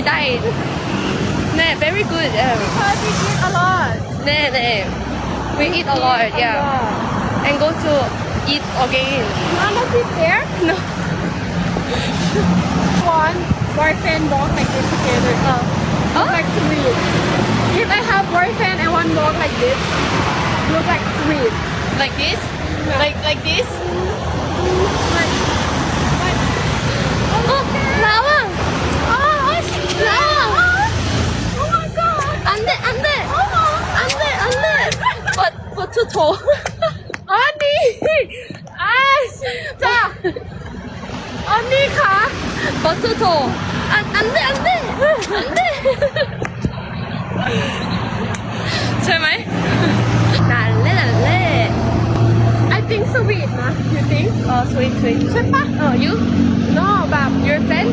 I died. Nah, very good. Um, because we eat a lot. Nah, nah. We eat a lot, yeah. And go to eat again. You wanna sit there? No. One boyfriend dog like this together. Oh. Huh? Like three. If I have boyfriend and one dog like this, look like three. Like this? No. Like like this? Mm-hmm. 어. 아 니, 아 진 짜. 언니 가. 버튼 더. 아, 안 돼, 안 돼. 안 돼. 제 발. 날 래, 날 래. I think sweet, ma. You think? Oh, sweet, sweet. Chepa? Oh, you? No, but your friend.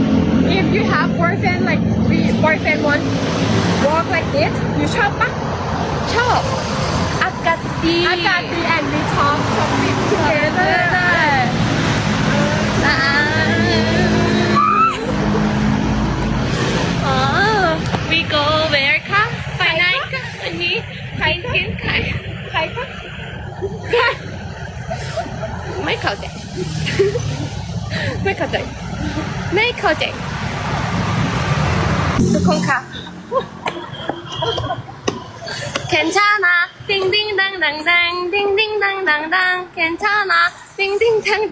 If you have boyfriend, like, we boyfriend one, walk like this, you chop, ma? Chop. I'm got and.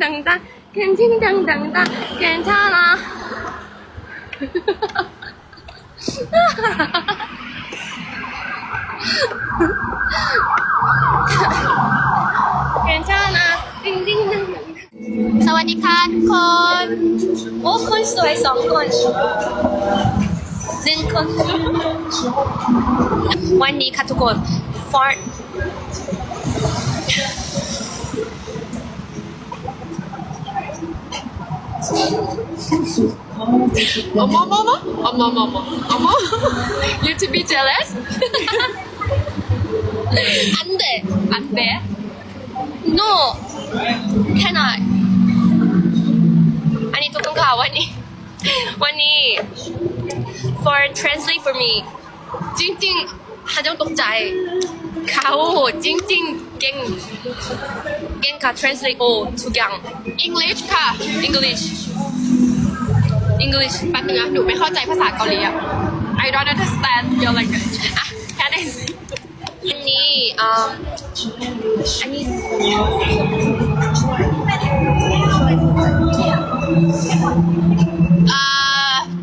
ดังดังเกนทิ้งดังดังดังเกนท่าละเกนท่านะดิ้งดิ้งดังดังสวัสดีค่ะทุกคน โอ้คนสวยสองคนหนึ่งคน วันนี้ค่ะทุกคน for อมอมอมอมอมอมอมอ you to be jealous 안 돼. 안 돼? No. cannot. 아니 조금가 원이 원이 for translate for me. 찡찡 하정 독자이 가오 찡찡 again ค่ะ translate all ทุกอย่าง English ค่ะ English English แป๊บนึงนะหนูไม่เข้าใจภาษาเกาหลีอะ I don't understand your language อะแค่นี้อันนี้อ่าอันนี้อ่า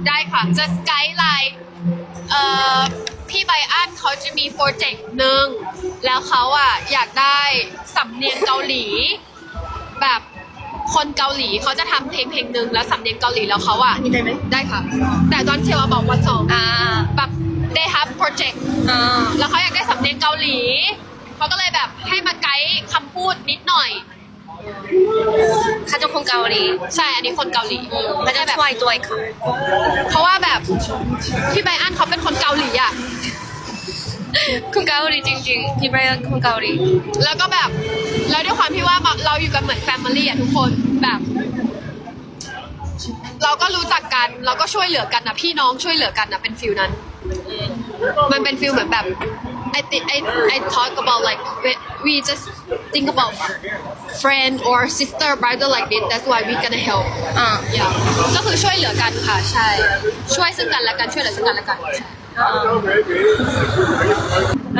ได้ค่ะ just guideline เอ่อ พี่ไบอันเขาจะมีโปรเจกต์หนึ่งแล้วเขาอะอยากได้สำเนียงเกาหลี แบบคนเกาหลีเขาจะทำเพลงเพลงหนึ่งแล้วสำเนียงเกาหลีแล้วเขาอะได้ไหมได้ค่ะ แต่ตอนเชว่าบอกวันสอง아แบบ they have project 아. แล้วเขาอยากได้สำเนียงเกาหลีเขาก็เลยแบบให้มาไกด์คำพูดนิดหน่อย เขาจะคนเกาหลี ใช่ อันนี้คนเกาหลีมันจะแบบช่วยตัวยค่ะ เพราะว่าแบบพี่ไบรอันเขาเป็นคนเกาหลีอะ คนเกาหลีจริง ๆ พี่ไบรอันคนเกาหลี แล้วก็แบบ แล้วด้วยความที่ว่าเราอยู่กันเหมือนแฟมิลี่อะทุกคนแบบ เราก็รู้จักกัน เราก็ช่วยเหลือกันนะพี่น้องช่วยเหลือกันนะเป็นฟิลนั้น มันเป็นฟิลเหมือนแบบ I think I I talk about like we, we just think about friend or sister brother like this that's why we gonna help 아อย่าก็คือช่วยเหลือกันค่ะใช่ ช่วยซึ่งกันและกันช่วยเหลือซึ่งกันและกัน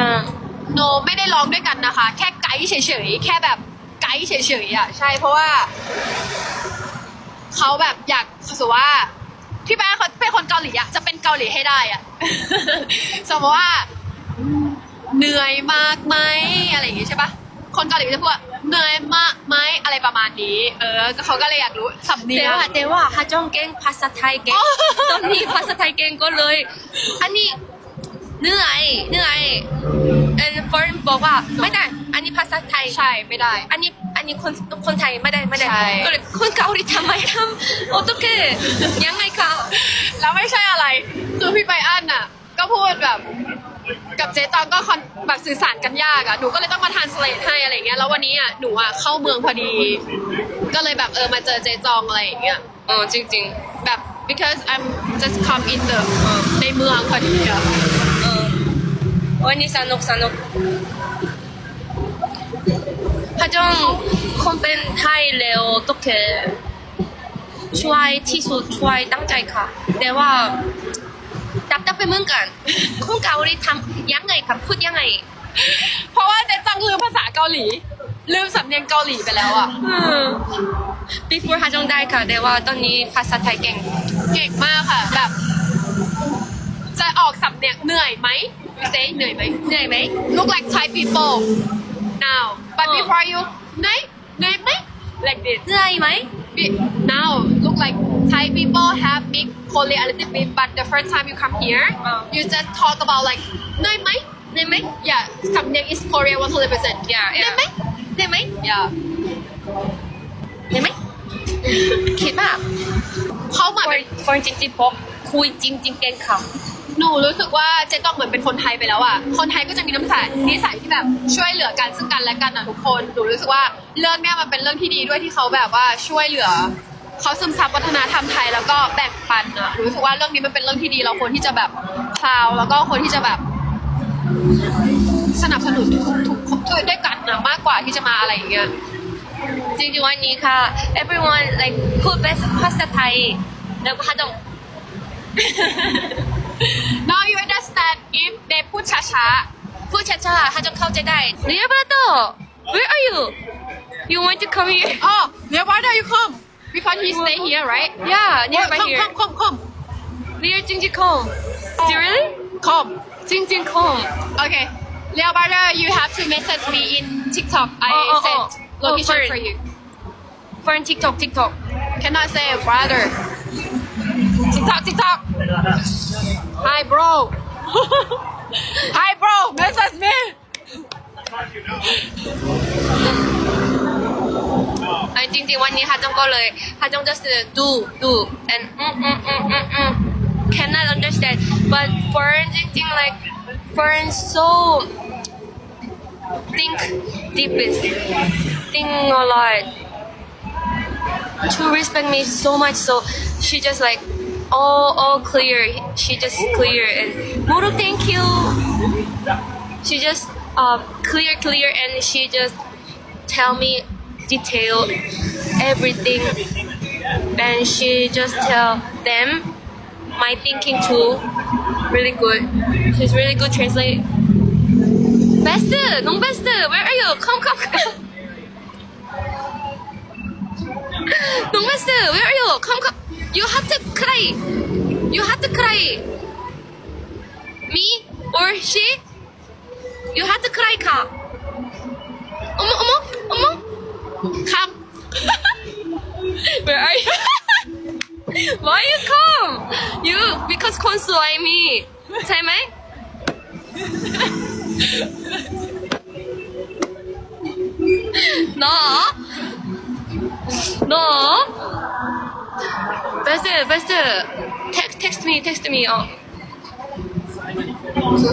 아. โนไม่ได้ร้องด้วยกันนะคะ แค่ไกด์เฉยๆแค่แบบไกด์เฉยๆอะใช่เพราะว่าเขาแบบอยากสมมติว่าพี่แป๊ะเขาเป็นคนเกาหลีอะจะเป็นเกาหลีให้ได้อะสมมติว่า เหนื่อยมากไหมอะไรอย่างงี้ใช่ปะคนเกาหลีก็จะพูดว่าเหนื่อยมากไหมอะไรประมาณนี้ เออก็เขาก็เลยอยากรู้สำเนียง 대화 대화 하정 갱 파사 타이 갱 언니 파사 타이 갱 걸로이 아니 느아이 느아이 and foreign บอกว่าไม่ได้อันนี้ภาษาไทย ใช่ไม่ได้ อันนี้อันนี้คนคนไทยไม่ได้ไม่ได้ ใช่ ก็เลยคนเกาหลีทำไมทำโอเคยังไงคะ แล้วไม่ใช่อะไร คือพี่ไปอันน่ะ ก็พูดแบบ กับเจ๊ตองก็คอนแบบสื่อสารกันยากอะหนูก็เลยต้องมาทานสเลทให้อะไรเงี้ยแล้ววันนี้อะหนูอะเข้าเมืองพอดี ก็เลยแบบเออมาเจอเจ๊จองอะไรเงี้ยเออจริงๆแบบ because I'm just come in the เอในเมืองพอดีอะเออวันนี้สนุกสนุกพระจงคนเป็นไทยเร็วตุกเทช่วยที่สุดช่วยตั้งใจค่ะ แต่ว่า ดับดับไปเหมือนกันคนเกาหลีทำยังไงครับพูดยังไง เพราะว่าเจ๊จังลืมภาษาเกาหลี ลืมสำเนียงเกาหลีไปแล้วอะอืม before ฮาจงได้ค่ะแต่ว่าตอนนี้ภาษาไทยเก่ง เก่งมากค่ะ แบบ จะออกสำเนียงเหนื่อยไหม you say เหนื่อยไหมเหนื่อยไหม look like Thai people now but อ๋อ before you เหนื่อยเหนื่อยไหม like this เหนื่อยไหม Be- now look like Thai people have big Korea a little bit but the first time you come here Oh. you just talk about like เหนื่อยไหมเหนื่อยไหม yeah สำเนียง is Korea 100% yeah เหนื่อย yeah ไหมเหนื่อยไหม yeah เหนื่อยไหมคิดว่าเขาเหมือนฟเป็นฟอนจริงๆพกคุยจริง ๆ เก่งค่ะหนูรู้สึกว่าเจ๊ต้องเหมือนเป็นคนไทยไปแล้วอะ คนไทยก็จะมีน้ำใจนิสัยที่แบบช่วยเหลือกันซึ่งกันและกันอะทุกคน หนูรู้สึกว่าเรื่องเนี้ยมันเป็นเรื่องที่ดีด้วยที่เขาแบบว่าช่วยเหลือ เขาซึมซับวัฒนธรรมไทยแล้วก็แบ่งปันอะหนูรู้สึกว่าเรื่องนี้มันเป็นเรื่องที่ดีเราควรที่จะแบบพลาวแล้วก็ควรที่จะแบบสนับสนุนทุกทุกทุกด้วยกันนะมากกว่าที่จะมาอะไรอย่างเงี้ย จริงๆวันนี้ค่ะ everyone like พูดภาษาไทยแล้วก็ฮาจง now you understand if they พูดช้าพูดช้าๆฮาจงเข้าใจได้เรียบร้อยโต where are you you want to come here ๆ oh Leonardo you come Because he stay here, right? Yeah, nearby come, here. Come, come, come. Near Jingjikong. Really? Come. Jingjikong. Okay. Leo brother, you have to message me in TikTok. I oh, oh sent oh. oh location oh, for you. For TikTok, TikTok. Cannot say brother. TikTok, TikTok. Hi, bro. Hi, bro. Message me. ไอ้จริงๆวันนี้ฮาจงก็เลยฮาจง just do do and อืมอืมอืมอืมอืม cannot understand but foreign จริงๆ like foreign so think deepest think a lot to respect me so much so she just like all all clear she just clear and Moro thank you she just uh, clear clear and she just tell me detail everything and she just tell them my thinking too really good she's really good translate best no best where are you come come come no best where are you come come you have to cry you have to cry me or she you have to cry 카 어머 어머 어머 Come. Where are you? Why you come? You because คนสวยมีใช่ไหม no no best best text text me text me 어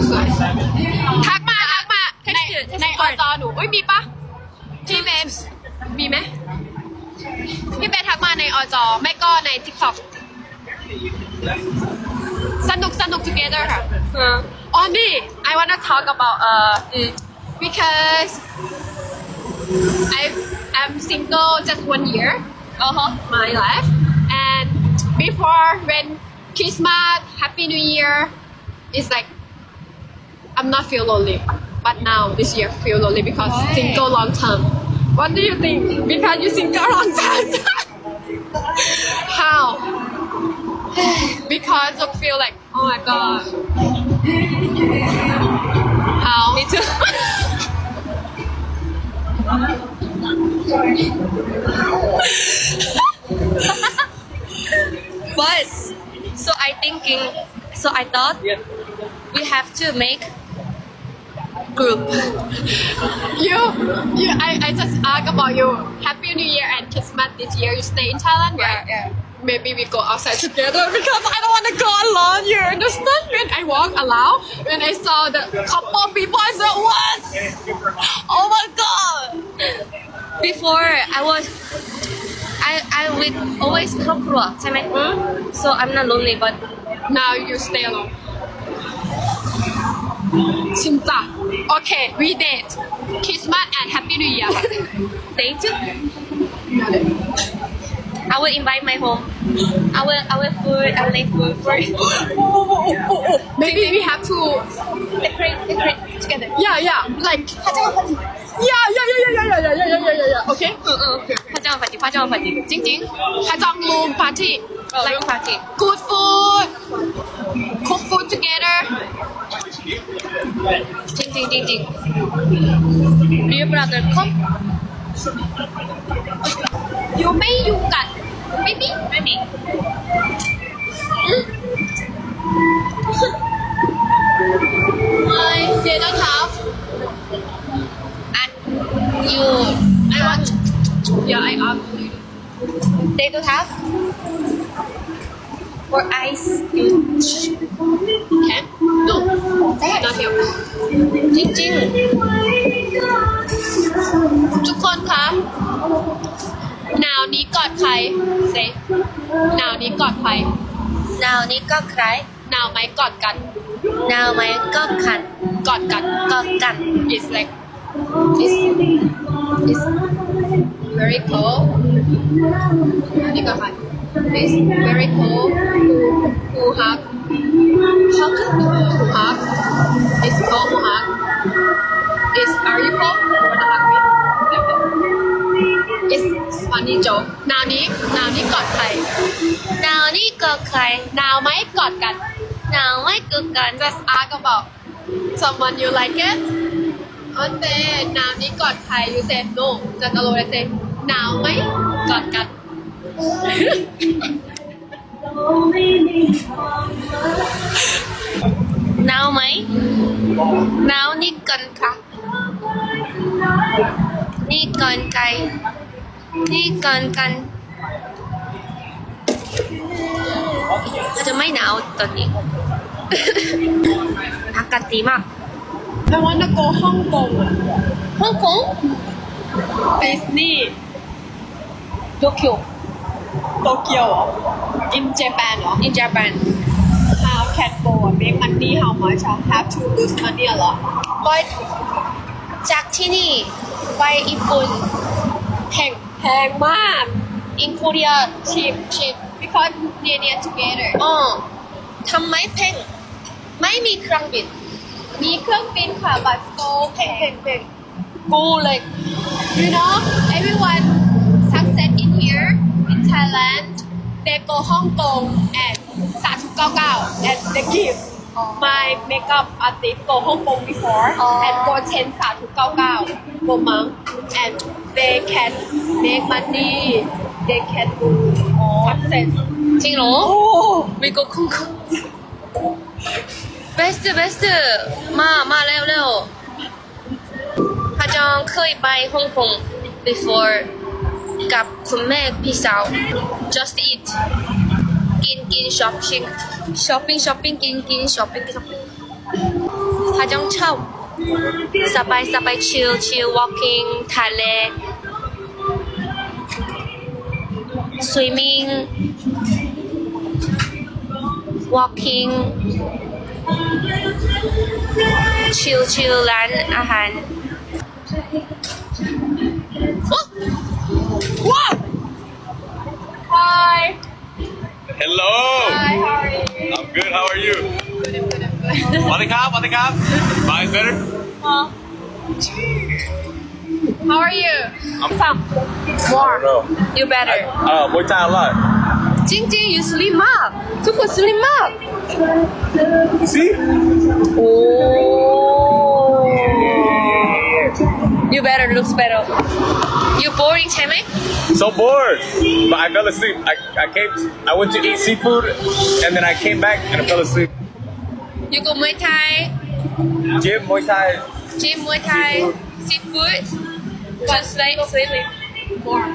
สวยๆทักมาทักมา ใน Text ใน text อจอหนูอุ้ยมีปะพี่เบน มีไหม?พี่เบสทักมาในอจอไม่ก็ในทิกตอกสนุกสนุก together I wanna talk about uh because I I'm single just one year uh huh my life and before when Christmas Happy New Year it's like I'm not feel lonely but now this year feel lonely because Why? single long term what do you think? Because you single long time how? Because I feel like oh my god. How? Me too. But so I thinking so I thought we have to make group You, you, I, I just ask about you. Happy New Year and Christmas this year. You stay in Thailand, right? yeah Maybe we go outside together because I don't want to go alone. You understand? When I walk alone, when I saw the couple people, I said, "What? Oh my god!" before I was I I I with always ครอบครัวใช่ไหม so I'm not lonely but now you stay alone ชิมจ้ะโอเค we date Christmas and Happy New Year thank you I will invite my home I will I will food I will make food for maybe we have to decorate decorate together yeah yeah like yeah yeah yeah yeah yeah yeah yeah yeah yeah yeah yeah okay เออเออพระเจ้าปฏิพระเจ้าปฏิ จริงๆพาจอง room party เออ room party good food cook food together จริงจริงจริงจริง Dear brother come อยู่ไม่อยู่กันไม่มีไม่มี I they don't have and you I want yeah I ask they don't have or ice you can no not here จริงจริงทุกคนคะหนาวนี้กอดใครเซหนาวนี้กอดใครหนาวนี้ก็ใครหนาวไหมกอดกันหนาวไหมก็ขันกอดกันก็กัน it's like it's it's very cold อันนี้ก็ใคร It's very cool to, to hug. How can we to hug? It's cool to hug. It's are you cold? You wanna hug me? It's funny joke. Now นี้ now นี้กอดใคร now นี่กอดใคร now ไหมกอดกัน now ไม่กอดกัน just ask about someone you like it. โอเค now นี้กอดใคร you say no just alone say now ไหมกอดกัน หนาวไหมหนาวนี่กันค่ะ นี่กันไกลนี่กันกันเราจะไม่หนาวตอนนี้ อากาศดีมาก I wanna go ฮ่องกงฮ่องกงดิสนีย์โตเกียว โตเกียวเหรอ in Japan เหรอ in Japan how can go make money how much I have to lose money a lot but จากที่นี่ไปญี่ปุ่นแพงแพงมาก in Korea cheap cheap because near near together อ๋อทำไมแพงไม่มีเครื่องบิน มีเครื่องบินค่ะ but so แพงแพงแพงกูเลย You know, everyone success in here in Thailand, they go Hong Kong and Satu Gao Gao and they give. My makeup artist go Hong Kong before Oh. and go 10 Satu Gao Gao go monk and they can make money. They can do success. จริงเหรอ Oh, มีก็คุ้งคุ้ง best best มา มาเร็วเร็วพระจองเคยไปฮ่องกง before กับคุณแม่พี่สาว just eat กินกิน shopping shopping shopping กินกิน shopping shopping พระจองชอบสบายสบาย chill chill walking ทะเล swimming walking chill chill ร้านอาหาร What? Hi. Hello. Hi, how are you? I'm good, how are you? Good, I'm good, I'm good. Wanikab, wanikab. Mine's better? Huh? How are you? I'm Some. More. You better. I, uh, more time a lot. Jing Jing, you slim up. Tuku slim up. See? Oh. Yeah, yeah, yeah, you better looks better. You boring, Chaimei? So bored. But I fell asleep. I, I came. I went to eat seafood, and then I came back and I fell asleep. You go Muay Thai. Gym Muay Thai. Gym Muay Thai. Seafood. seafood. Just like sleeping. More.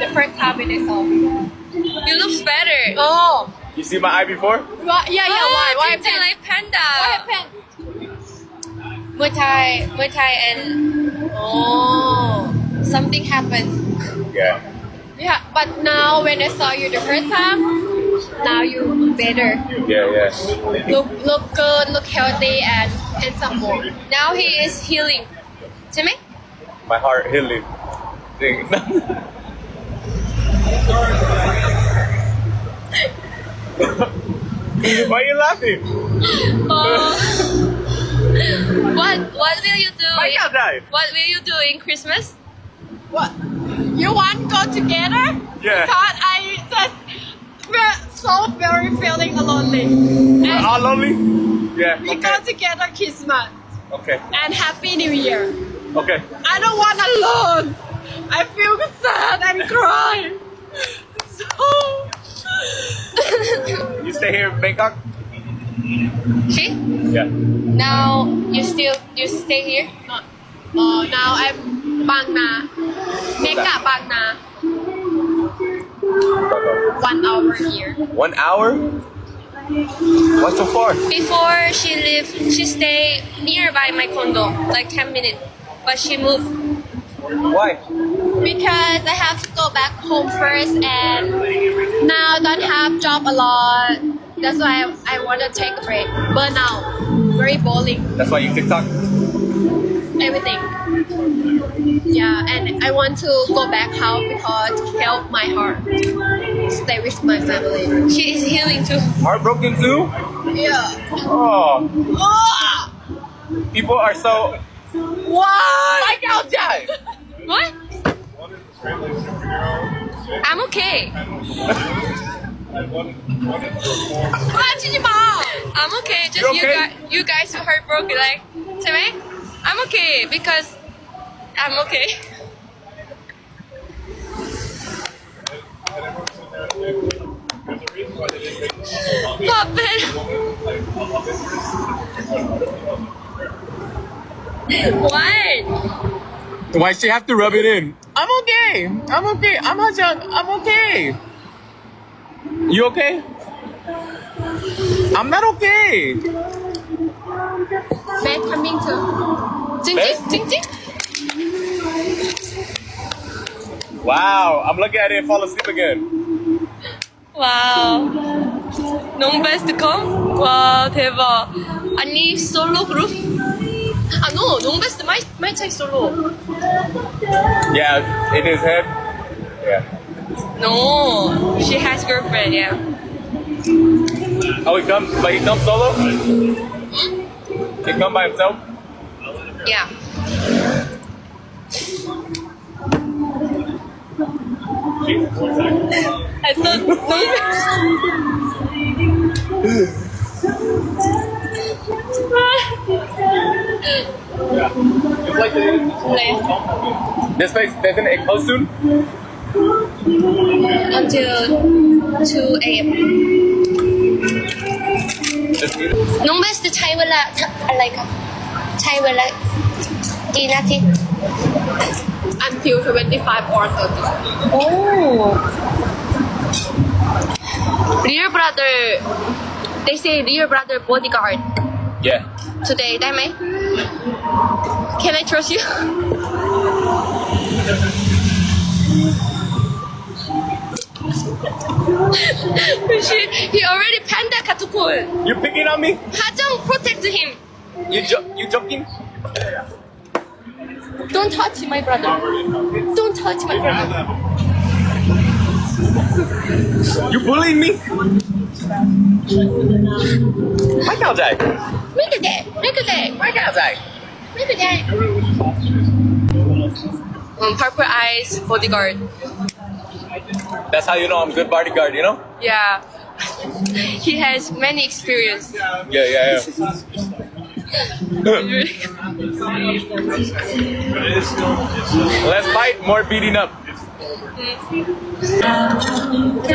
The first time it is all. You looks better. Oh. You see my eye before? Why, yeah, yeah. Oh, why? Ah, why panda? Why panda? Muay Thai, Muay Thai, and oh, something happened. Yeah. Yeah, but now when I saw you the first time, now you better. Yeah, yeah. Look, look good, look healthy, and handsome more. Now he is healing. To me? My heart healing. Thing. Why are you laughing? Oh what What will you do? I can't drive. What will you do in Christmas? What? You want go together? Yeah. Because I just so very feeling lonely. And lonely? Yeah. We okay. go together Christmas. Okay. And Happy New Year. Okay. I don't want alone. I feel sad and cry. so. you stay here in Bangkok? She Yeah. now you still you stay here uh, now I'm Bang Na. Mecca Bang Na. One hour here. One hour? Why so far? before she lived, she stay nearby my condo like 10 minutes but she moved Why? Because I have to go back home first and now I don't have job a lot. That's why I, I want to take a break. Burn out. Very boring. That's why you TikTok. Everything. Yeah, and I want to go back home because help my heart. Stay with my family. she is healing too Heartbroken too? Yeah. Oh, Oh! people are so. Why? I got that. what I'm okay What, what I'm okay. Just you, okay? you, guys, you guys were heartbroken. Like, me? I'm okay because I'm okay. Puppet. what? Why she have to rub it in? I'm okay. I'm okay. I'm Hajang. I'm okay. You okay? I'm not okay. Bad coming too. Best? 찡찡 찡찡 Wow, I'm looking at it and fall asleep again. 와우 너무 베스트 컴? 와 대박 아니 솔로 그룹? 아 노, 너무 베스트 마이 마이 차이 솔로 Yeah, in his head. Yeah. No, she has girlfriend. Yeah. Oh, he comes, but he comes solo. Hmm? He come by himself. Yeah. I thought so. yeah. Like, this place, doesn't it close soon? Until 2 a.m. Just eat it. น้องเบสจะใช้เวลาทำอะไรครับ ใช้เวลากี่นาที Until 25 or 30. โอ้ Real brother they say real brother bodyguard Yeah. today ได้ไหม Can I trust you she, he already panda katukul. You picking on me? Hajong protect him. You jo you joking? Don't touch my brother. Don't touch my brother. You bullying me? Why can't Make a day. Make a day. Why can't Make a day. Um, purple eyes bodyguard. That's how you know I'm a good bodyguard, you know? Yeah He has many experience Yeah, yeah, yeah. Less fight, more beating up.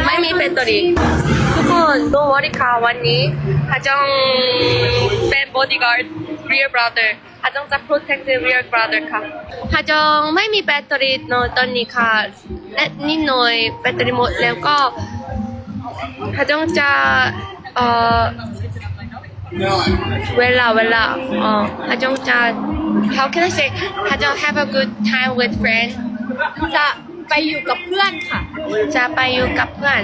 ไม่มีแบตเตอรี่ทุกคน don't worry ค่ะวันนี้ฮาจงเป็น bodyguard real brother ฮาจงจะ protect the real brother ค่ะฮาจงไม่มีแบตเตอรี่ในตอนนี้ค่ะและนิดหน่อยแบตเตอรี่หมดแล้วก็ฮาจงจะเอ่อเวลาเวลาอ่อฮาจงจะ how can I say ฮาจง have a good time with friends จะ ไปอยู่กับเพื่อนค่ะ จะไปอยู่กับเพื่อน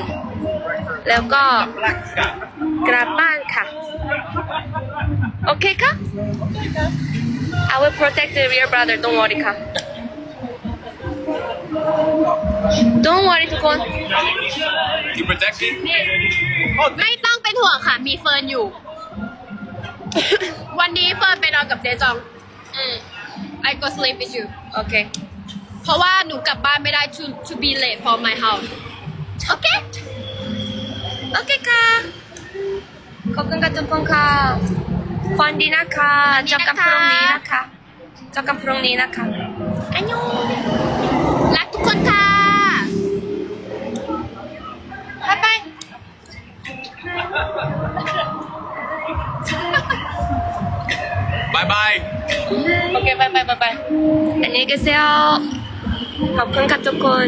แล้วก็กลับบ้านค่ะ โอเคค่ะ I will protect the real brother don't worry ค่ะ don't worry ทุกคน You protecting? ไม่ต้องเป็นห่วงค่ะ มีเฟิร์นอยู่ วันนี้เฟิร์นไปนอนกับเจจอง อืม I go sleep with you โอเค เพราะว่าหนูกลับบ้านไม่ได้ to to be late for my house โอเค โอเคค่ะ ขอบคุณค่ะทุกคนค่ะฟันดีนะคะเจอกันพรุ่งนี้นะคะเจอกันพรุ่งนี้นะคะอันยองรักทุกคนค่ะบ๊ายบาย Bye bye. โอเคบายบายบายบายอันนี้ก็เซล ขอบคุณกับทุกคน